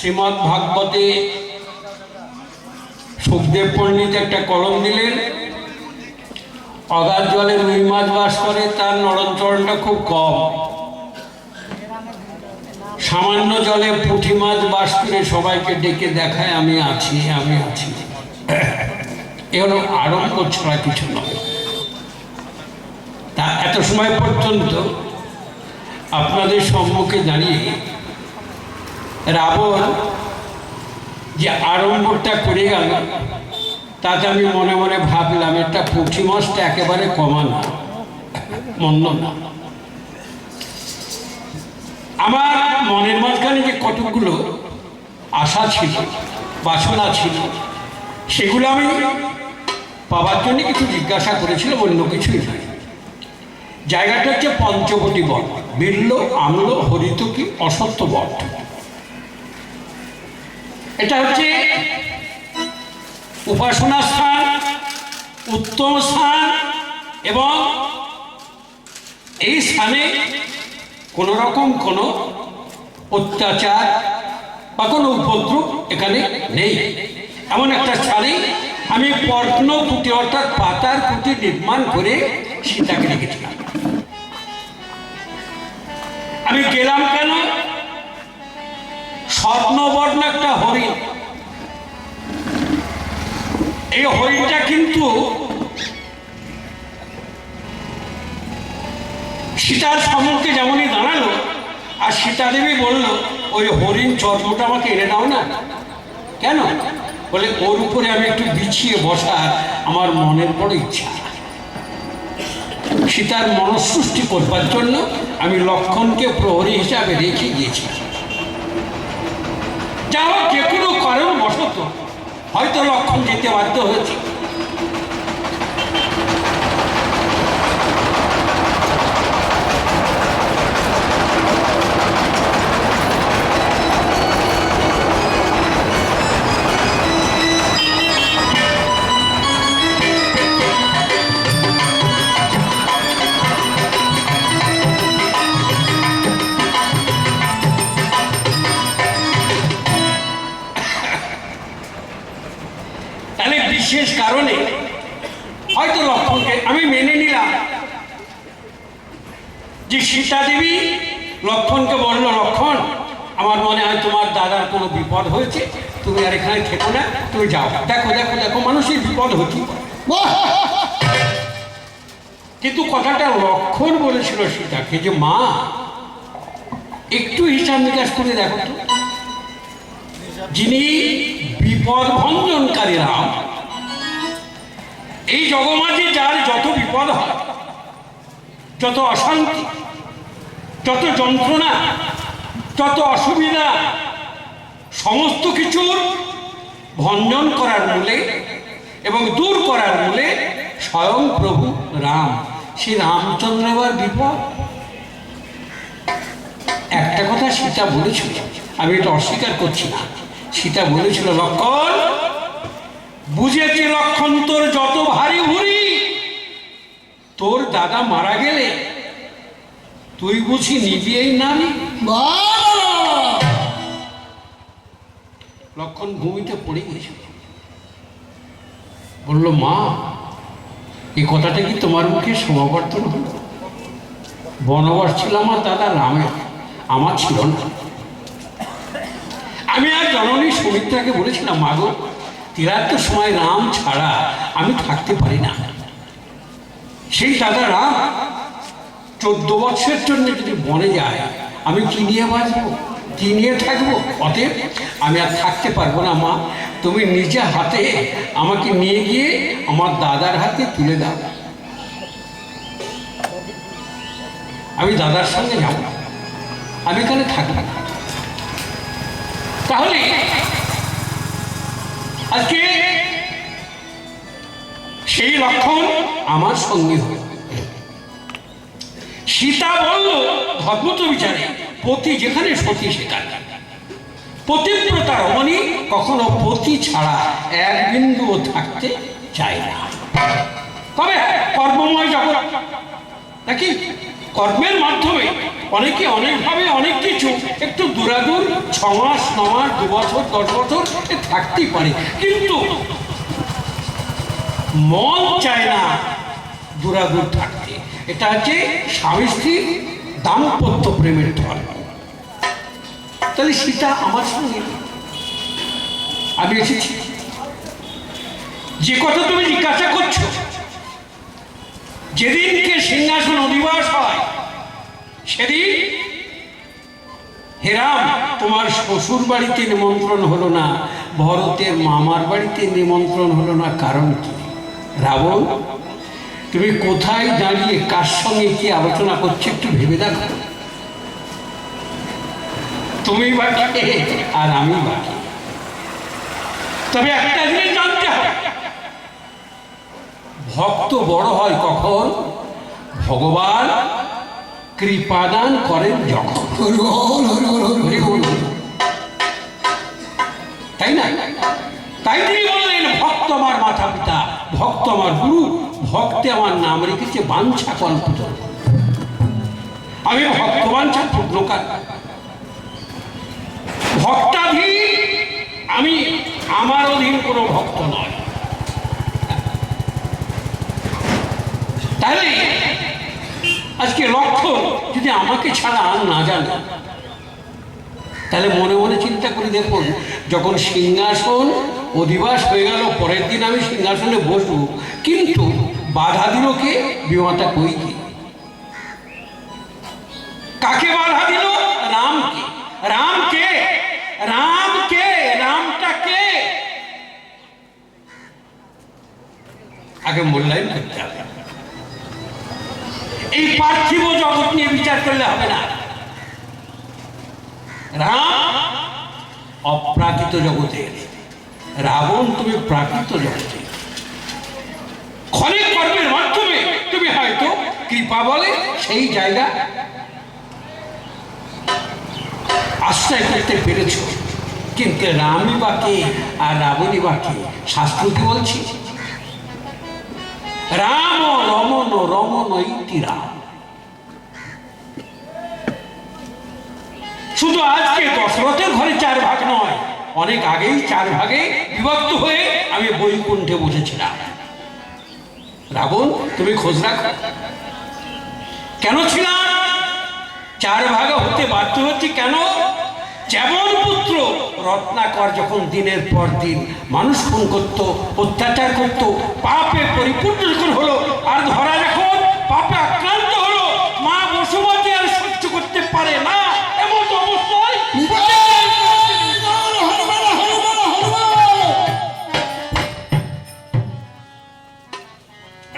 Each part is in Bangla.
শ্রীমৎ ভাগবতে সুখদেব পণ্ডিত একটা কলম দিলেন। অগাধ জলে রুই মাছ বাস করে, তার নরণচরণটা খুব কম। সামান্য জলে পুঁটি মাছ বাস করে সবাইকে ডেকে দেখায়, আমি আছি আমি আছি। এ হলো আরম্ভ, ছাড়া কিছু নয়। তা এত সময় পর্যন্ত আপনাদের সম্মুখে দাঁড়িয়ে রাবণ যে আড়ম্বরটা করে গেল, তাতে আমি মনে মনে ভাবলাম, এটা পুঁটি মাছটা একেবারে কমা না মন্দ না। আমার মনের মাঝখানে যে কতগুলো আশা ছিল, বাসনা ছিল, সেগুলো আমি পাওয়ার জন্য কিছু জিজ্ঞাসা করেছিলাম অন্য কিছুই নয় জায়গাটা হচ্ছে পঞ্চবটি বন বিল্ল, আমল হরিতকি অসত্য বট। এটা হচ্ছে উপাসনা স্থান, উত্তম স্থান এবং এই স্থানে কোনো রকম কোনো অত্যাচার বা কোনো উপদ্রব এখানে নেই। এমন একটা স্থানে আমি পর্ণ কুটি অর্থাৎ পাতার কুটি নির্মাণ করে সীতাকে রেখেছিলাম। আমি গেলাম কেন? স্বপ্নবর্ণ একটা হরিণ। এই হরিণটা কিন্তু সীতার সম্মুখে যেমনই দাঁড়াল, আর সীতা দেবী বলল, ওই হরিণ চর্মটা আমাকে এনে দাও না। কেন? বলে, ওর উপরে আমি একটু বিছিয়ে বসার আমার মনের বড় ইচ্ছা। সীতার মনসৃষ্টি করবার জন্য আমি লক্ষণকে প্রহরী হিসাবে রেখে গিয়েছি যা হোক যে কোনো কারণ বসত হয়তো লক্ষণ যেতে বাধ্য হয়েছে। বিশেষ কারণে হয়তো লক্ষণকে আমি মেনে নিলাম যে সীতা দেবী লক্ষণকে বলল লক্ষণ আমার মনে হয় তোমার দাদার কোনো বিপদ হয়েছে। তুমি আর এখানে থেকো না, তুমি যাও। দেখো দেখো দেখো, মানুষের বিপদ হচ্ছে। কিন্তু কথাটা লক্ষণ বলেছিল সীতাকে যে, মা, একটু হিসাব নিকাশ করে দেখো তো। যিনি বিপদ ভঞ্জনকারী রাম এই জগমাঝে যার যত বিপদ হয়, যত অশান্তি, যত যন্ত্রণা, যত অসুবিধা, সমস্ত কিছুর ভঞ্জন করার মূলে এবং দূর করার মূলে স্বয়ং প্রভু রাম। সেই রামচন্দ্র আবার বিপদ। একটা কথা সীতা বলেছিল, আমি এটা অস্বীকার করছি না। সীতা বলেছিল, লক্ষণ বুঝেছি লক্ষণ তোর যত ভারী ভুরি তোর দাদা মারা গেলে তুই বুঝি নিবি এই নারী? লক্ষণ ভূমিতে পড়ে গেছিল বলল, মা এই কথাটা কি তোমার মুখে সমাবর্তন হল? বনবাস ছিল আমার দাদা রামে আমার ছিল না। আমি আর জননী সুমিত্রাকে বলেছিলাম মাগো তিরাত্তর সময় রাম ছাড়া আমি থাকতে পারি না। সেই দাদা রাম চোদ্দ বছরের জন্য যদি বনে যায়, আমি কি নিয়ে বাঁচবো? কি নিয়ে থাকব? অতএব আমি আর থাকতে পারব না, মা। তুমি নিজে হাতে আমাকে নিয়ে গিয়ে আমার দাদার হাতে তুলে দাও। আমি দাদার সঙ্গে যাব। আমি এখানে থাকব। তাহলে আজকে সেই লক্ষণ আমার সঙ্গে হল সীতা বলল, ধর্মত বিচারে, পতি যেখানে সতী সেখানে। পতিব্রতা রমণী কখনো পতি ছাড়া এক বিন্দুও থাকতে চায় না। তবে কর্মময় জগৎ নাকি? কর্মের মাধ্যমে অনেকে অনেকভাবে অনেক কিছু একটু দূরাদূর ছ মাস ন মাস দু বছর দশ বছর থাকতেই পারে। কিন্তু মন চায় না দূরাদূর থাকতে। এটা হচ্ছে স্বামী স্ত্রী দাম্পত্য প্রেমের ধর্ম। তাহলে সীতা আমার সঙ্গে আমি এসেছি। যে কথা তুমি জিজ্ঞাসা করছ, যেদিনকে সিংহাসন হয় সেদিন হেরাম, তোমার শ্বশুর বাড়িতে নিমন্ত্রণ হলো না, ভরতের মামার বাড়িতে নিমন্ত্রণ হলো না, কারণ কি? রাবণ, তুমি কোথায় দাঁড়িয়ে কার সঙ্গে কি আলোচনা করছ একটু ভেবে দেখো। তুমি বাকি, আর আমি বাকি। তবে একটা জিনিস জানতে হবে, ভক্ত বড় হয় কখন? ভগবান কৃপাদান করেন যখন। তাই না? তাই তিনি বললেন, ভক্ত আমার মাতা পিতা ভক্ত আমার গুরু, ভক্তে আমার নাম রেখেছে বাঞ্ছা কল্পিত। আমি ভক্ত বাঞ্ছা পূর্ণকার। ভক্তাধীন, আমি আমার অধীন কোনো ভক্ত নয়। তাহলে আজকে লক্ষ্য যদি আমাকে ছাড়া আর না জানে, তাহলে মনে মনে চিন্তা করে দেখুন, যখন সিংহাসন অধিবাস হয়ে গেল, পরের দিন আমি সিংহাসনে বসবো, কিন্তু বাধা দিল কে? বিমাতা কই কি? কাকে বাধা দিল? রামকে রামকে রামকে রামটা কে? আগে মূল্যায়ন করতে হবে। এই পার্থিব জগৎ নিয়ে বিচার করলে হবে না। রাম অপ্রাকৃত জগতের রাবণ তুমি প্রাকৃত জগতে। ক্ষণিক কর্মের মাধ্যমে তুমি হয়তো কৃপা বলে সেই জায়গা আশ্রয় করতে পেরেছ। কিন্তু রামই বাকে আর রাবণই বাকে শাস্ত্র কি বলছি। রাম রমন রমন ইতি রাম শুধু আজকে দশরথের ঘরে চার ভাগ নয়, অনেক আগেই চার ভাগে বিভক্ত হয়ে আমি বৈকুণ্ঠে বসেছিলাম। রাবণ, তুমি খোঁজ রাখো। কেন ছিলাম? চার ভাগে হতে বাধ্য হচ্ছে কেন? যেমন পুত্র, রত্নাকর যখন দিনের পর দিন মানুষ খুন করত, অত্যাচার করত পাপে পরিপূর্ণ যখন হলো, আর ধরা যখন পাপে আক্রান্ত হলো, মা বসুমতী আর সহ্য করতে পারে না, এমন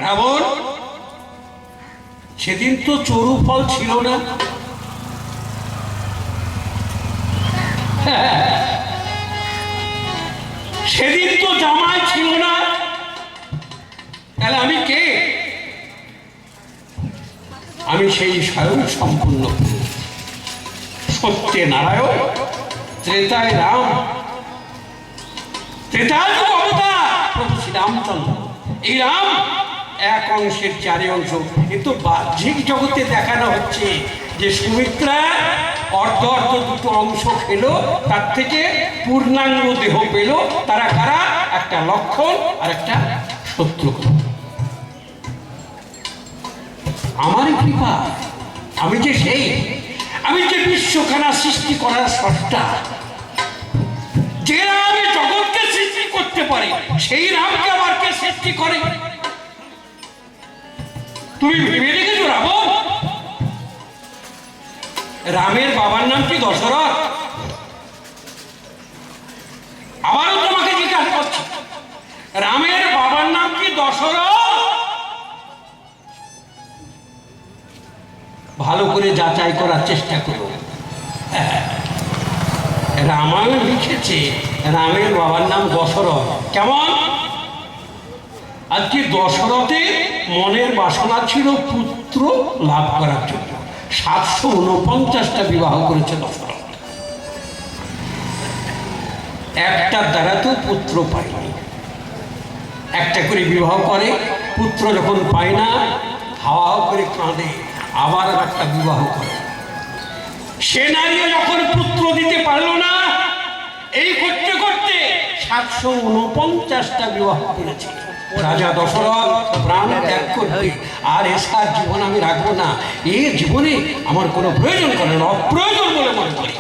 রাবণ, সেদিন তো চরু ফল ছিল না। সেদিন তো জামাই ছিল না। তাহলে আমি কে? আমি সেই স্বয়ং সম্পূর্ণ সত্যে নারায়ণ ত্রেতায় রাম ত্রেতার যুগ অবতার, প্রভু শ্রীরামচন্দ্র। এই রাম এক অংশের চারি অংশ। কিন্তু বাহ্যিক জগতে দেখানো হচ্ছে যে সুমিত্রা অর্ধ অর্ধ দুটো অংশ খেলো, তার থেকে পূর্ণাঙ্গ দেহ পেল। তারা কারা? একটা লক্ষণ আর একটা শত্রু। আমার কৃপা, আমি যে সেই, আমি যে বিশ্বখানা সৃষ্টি করার সষ্টা যে রামে জগৎকে সৃষ্টি করতে পারে, সেই রামকে আবার কে সৃষ্টি করে? তুমি ভেবে দেখেছ, রাবণ? রামের বাবার নাম কি দশরথ? আবারও তোমাকে জিজ্ঞাসা করছি, রামের বাবার নাম কি দশরথ? ভালো করে যাচাই করার চেষ্টা করো। রামায়ণ লিখেছে রামের বাবার নাম দশরথ। কেমন? আজকে দশরথের মনের বাসনা ছিল পুত্র লাভ করার জন্য। সাতশো উনপঞ্চাশটা বিবাহ করেছে দশরথ। একটার দ্বারা তো পুত্র পায়নি। একটা করে বিবাহ করে, পুত্র যখন পায় না, হাওয়া করে কাঁদে, আবার একটা বিবাহ করে। সে নারীও যখন পুত্র দিতে পারল না, এই করতে করতে সাতশো উনপঞ্চাশটা বিবাহ করেছে। রাজা দশরথ প্রাণ ত্যাগ করবে। আর এসার জীবন আমি রাখব না। এই জীবনে আমার কোনো প্রয়োজন করে না অপ্রয়োজন বলে মনে করি।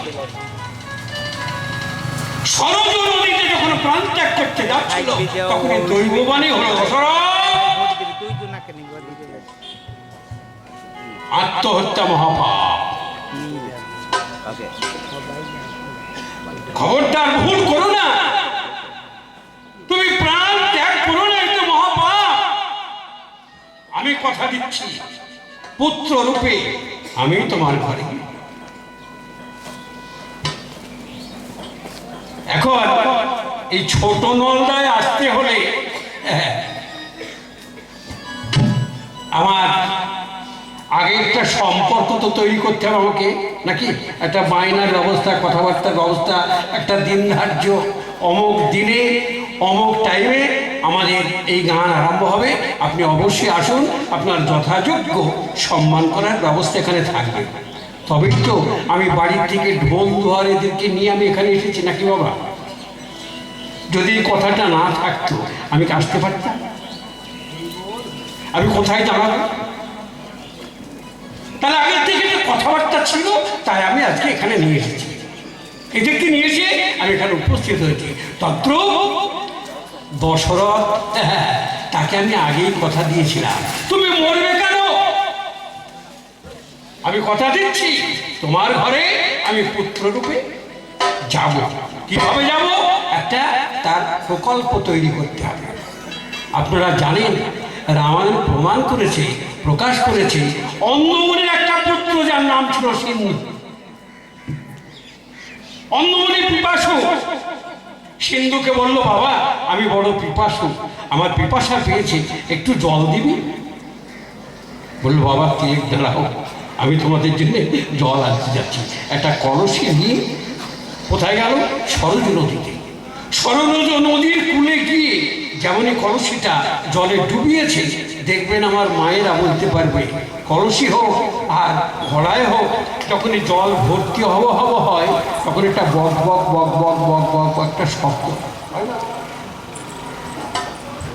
সরজ নদীতে যখন প্রাণ ত্যাগ করতে যাচ্ছিল তখন দৈববাণী হলো দশরথ। তুই তো নাকে নিবা দিতে আত্মহত্যা মহাপাপ। খবরদার ভুল করো না। তুমি আমি কথা দিচ্ছি। পুত্র রূপে আমি তোমার ঘরে। এখন এই ছোট নলদায় আসতে হলে আমার আগে একটা সম্পর্ক তো তৈরি করতে হবে আমাকে, নাকি? একটা বায়নার ব্যবস্থা, কথাবার্তার ব্যবস্থা, একটা দিন ধার্য অমুক দিনে, অমুক টাইমে আমাদের এই গান আরম্ভ হবে। আপনি অবশ্যই আসুন, আপনার যথাযোগ্য সম্মান করার ব্যবস্থা এখানে থাকবে। তবেই তো আমি বাড়ির থেকে ঢোল দুয়ার এদেরকে নিয়ে আমি এখানে এসেছি, নাকি বাবা? যদি এই কথাটা না থাকতো, আমি কি আসতে পারতাম? আমি কোথায় দাঁড়াবো? তাহলে আগের থেকে যে কথাবার্তা ছিল, তাই আমি আজকে এখানে নিয়ে এসেছি। এদেরকে নিয়ে এসে আমি এখানে উপস্থিত হয়েছি। তত্র দশরথ, তাকে আমি আগেই কথা দিয়েছিলাম। তুমি মরবে কেন? আমি কথা দিচ্ছি, তোমার ঘরে আমি পুত্ররূপে যাব। কীভাবে যাব? একটা তার প্রকল্প তৈরি করতে হবে। আপনারা জানেন, রামায়ণ প্রমাণ করেছে, প্রকাশ করেছে অন্ধমণির একটা পুত্র যার নাম ছিল সিন্ধু। অন্ধমণি পিপাসু। সিন্ধুকে বলল, বাবা, আমি বড় পিপাসু। আমার পিপাসা পেয়েছে, একটু জল দিবি? বলল, বাবা তিলেক দাঁড়াও। আমি তোমাদের জন্য জল আনতে যাচ্ছি। একটা কলসি নিয়ে কোথায় গেল? সরজ নদীতে। সরজ নদীর কূলে গিয়ে যেমনই কলসিটা জলে ডুবিয়েছে, দেখবেন আমার মায়েরা বলতে পারবে কলসি হোক আর ঘোড়ায় হোক, যখনই জল ভর্তি হব হব হয় তখন একটা বক বক বক বক বক বক একটা শব্দ?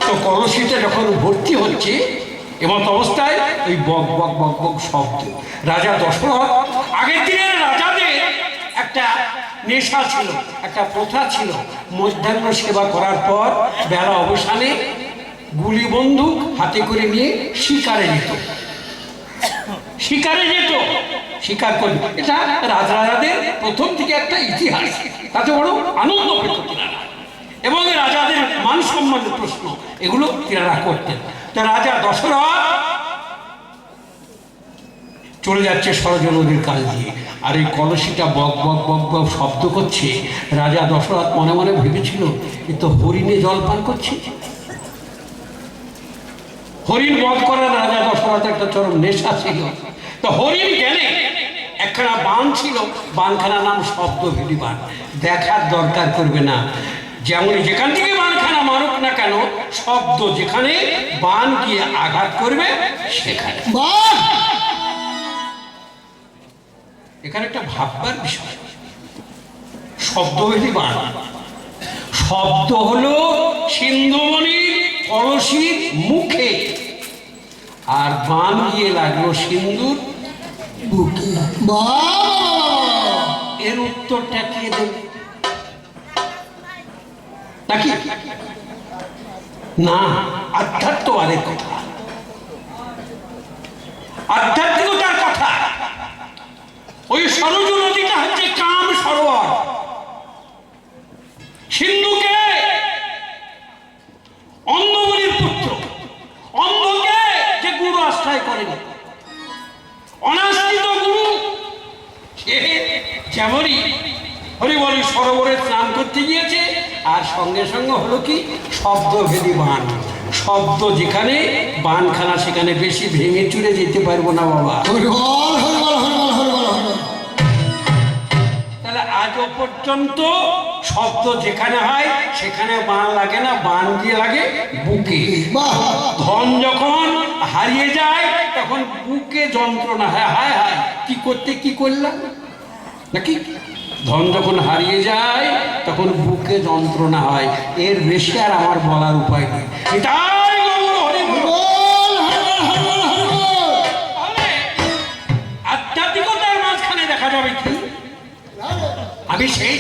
তো কলসিটা যখন ভর্তি হচ্ছে, এমত অবস্থায় ওই বক বক বক বক শব্দ। রাজা দশরথ, আগের দিনের রাজাদের একটা নেশা ছিল, একটা প্রথা ছিল। মধ্যাহ্ন সেবা করার পর বেলা অবসানে গুলি বন্দুক হাতে করে নিয়ে শিকারে যেত শিকারে যেত। শিকার করবে এটা রাজরাজাদের প্রথম থেকে একটা ইতিহাস। তাতে বড় আনন্দ পেত এবং রাজাদের মান সম্মানের প্রশ্ন, এগুলো তিনারা করতেন। তো রাজা দশরথ চলে যাচ্ছে সরজ নদীর কাল দিয়ে। আর এই কলসিটা বক বক বক বক শব্দ করছে। রাজা দশরথ মনে মনে ভেবেছিল, এ তো হরিণে জল পান করছে। হরিণ বধ করার রাজা দশরথ একটা চরম নেশা ছিল। তো হরিণ গেলে একখানা বান ছিল। বানখানার নাম শব্দভেদী বান দেখার দরকার করবে না। যেমন যেখান থেকে বানখানা মারুক না কেন শব্দ যেখানে বান গিয়ে আঘাত করবে সেখানে। এখানে একটা ভাববার বিষয়। শব্দভেদী বান শব্দ হলো সিন্ধুমণির কলসির মুখে। আর বান গিয়ে লাগল সিন্ধুর না আধ্যাত্মবাদের কথা। আধ্যাত্মিকতার কথা। ওই সরজ নদীটা হচ্ছে কাম সরোবর। হরিবলি সরোবরে স্নান করতে গিয়েছে আর সঙ্গে সঙ্গে হলো কি শব্দভেদী বান। শব্দ যেখানে বানখানা সেখানে বেশি ভেঙে চুরে যেতে পারব না বাবা। তাহলে আজও পর্যন্ত শব্দ যেখানে হয় সেখানে বান লাগে না বান দিয়ে লাগে বুকে। বাহ। ধন যখন হারিয়ে যায় তখন বুকে যন্ত্রণা। হয় হায় হায় কি করতে কি করলাম? নাকি ধন যখন হারিয়ে যায় তখন বুকে যন্ত্রণা হয়। এর বেশি আর আমার বলার উপায় নেই। আধ্যাত্মিকতার মাঝখানে দেখা যাবে কি? আমি সেই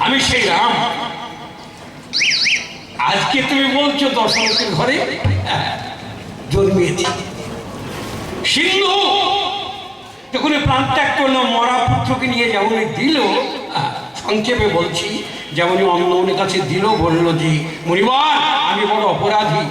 আমি সেই রাম। আজকে তুমি বলছো দশরথের ঘরে হ্যাঁ, জন্মিয়েছি। সিন্ধু যখন এই প্রাণ ত্যাগ করল, মরা পুত্রকে নিয়ে যেমন দিল সংক্ষেপে বলছি যেমন অন্য কাছে দিল, বলল যে মরিবার আমি বড় অপরাধী।